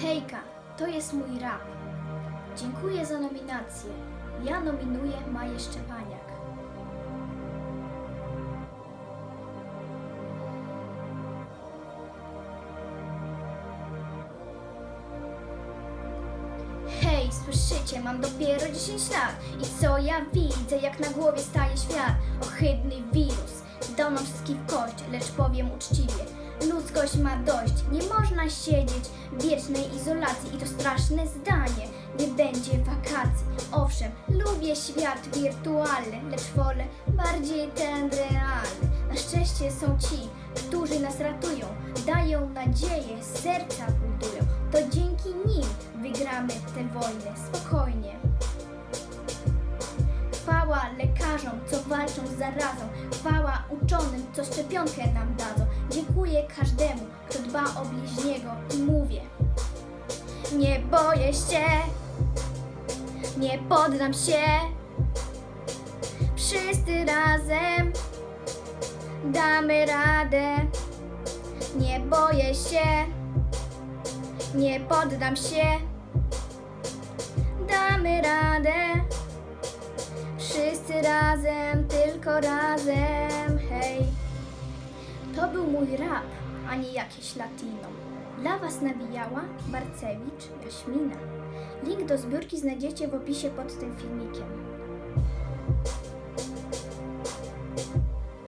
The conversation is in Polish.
Hejka, to jest mój rap. Dziękuję za nominację. Ja nominuję Maję Szczepaniak. Hej, słyszycie, mam dopiero 10 lat i co ja widzę, jak na głowie staje świat? Ohydny wirus, do nas wszystkich kość, lecz powiem uczciwie, ludzkość ma dość, nie można siedzieć w wiecznej izolacji i to straszne zdanie, nie będzie wakacji. Owszem, lubię świat wirtualny, lecz wolę bardziej ten realny. Na szczęście są ci, którzy nas ratują, dają nadzieję, serca budują. To dzięki nim wygramy tę wojnę spokojnie. Co walczą z zarazą. Chwała uczonym, co szczepionkę nam dadzą. Dziękuję każdemu, kto dba o bliźniego i mówię. Nie boję się, nie poddam się. Wszyscy razem damy radę. Nie boję się, nie poddam się. Damy radę. Wszyscy razem, tylko razem, hej. To był mój rap, a nie jakieś latino. Dla Was nawijała Barcewicz Jaśmina. Link do zbiórki znajdziecie w opisie pod tym filmikiem.